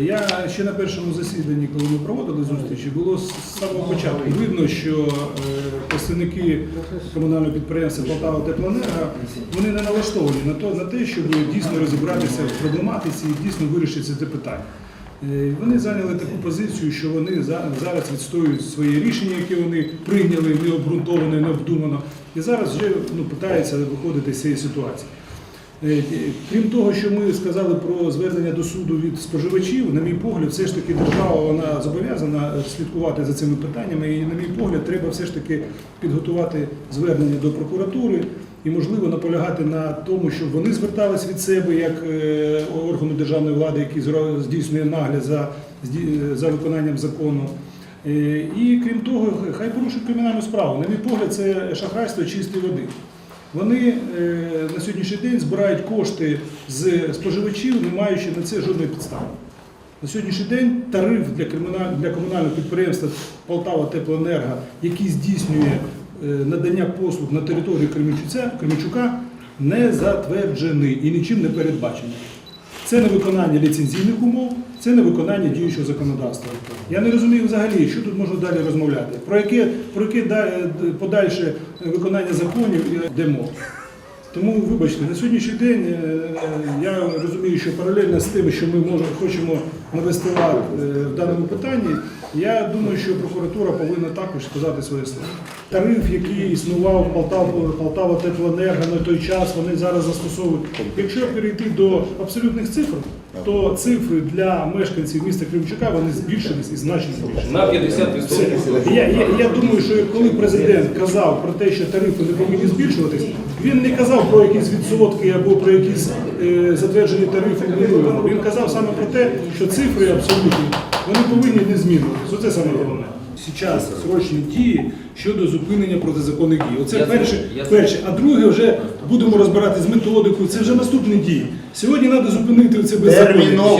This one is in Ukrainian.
Я ще на першому засіданні, коли ми проводили зустрічі, було з самого початку видно, що е, представники комунального підприємства Полтава Теплоенерго вони не налаштовані на то на те, щоб дійсно розібратися в проблематиці і дійсно вирішити це питання. Е, Вони зайняли таку позицію, що вони зараз відстоюють свої рішення, які вони прийняли необґрунтовано, необдумано, і зараз вже ну, питаються виходити з цієї ситуації. Е, Крім того, що ми сказали про звернення до суду від споживачів, на мій погляд, все ж таки держава вона зобов'язана слідкувати за цими питаннями. І, на мій погляд, треба все ж таки підготувати звернення до прокуратури і, можливо, наполягати на тому, щоб вони звертались від себе як е, органу державної влади, який здійснює нагляд за, за виконанням закону. Е, І крім того, хай порушують кримінальну справу. На мій погляд, це шахрайство чистої води. Вони е, на сьогоднішній день збирають кошти з споживачів, не маючи на це жодної підстави. На сьогоднішній день тариф для, комунального підприємства Полтава Теплоенерго, який здійснює е, надання послуг на території Кременчука, не затверджений і нічим не передбачений. Це не виконання ліцензійних умов, це не виконання діючого законодавства. Я не розумію взагалі, що тут можна далі розмовляти. Про яке, про яке е, подальше виконання законів йде мова. Тому, вибачте, на сьогоднішній день е, я розумію, що паралельно з тим, що ми можемо, хочемо навести лад е, в даному питанні, я думаю, що прокуратура повинна також сказати своє слово. Тариф, який існував Полтава, Полтава Теплоенерго на той час, вони зараз застосовують. Якщо перейти до абсолютних цифр, то цифри для мешканців міста Кримчука вони збільшились і значно збільшились. На 50%. Я, я, я думаю, що коли президент казав про те, що тарифи не повинні збільшуватись, він не казав про якісь відсотки або про якісь е, затверджені тарифи минулого. Він казав саме про те, що цифри абсолютні вони повинні не змінюватися. Оце саме головне. Зараз срочні дії щодо зупинення протизаконних дій. Оце Я перше, я перше. А друге, вже будемо розбирати з методикою. Це вже наступні дії. Сьогодні треба зупинити це беззаконня.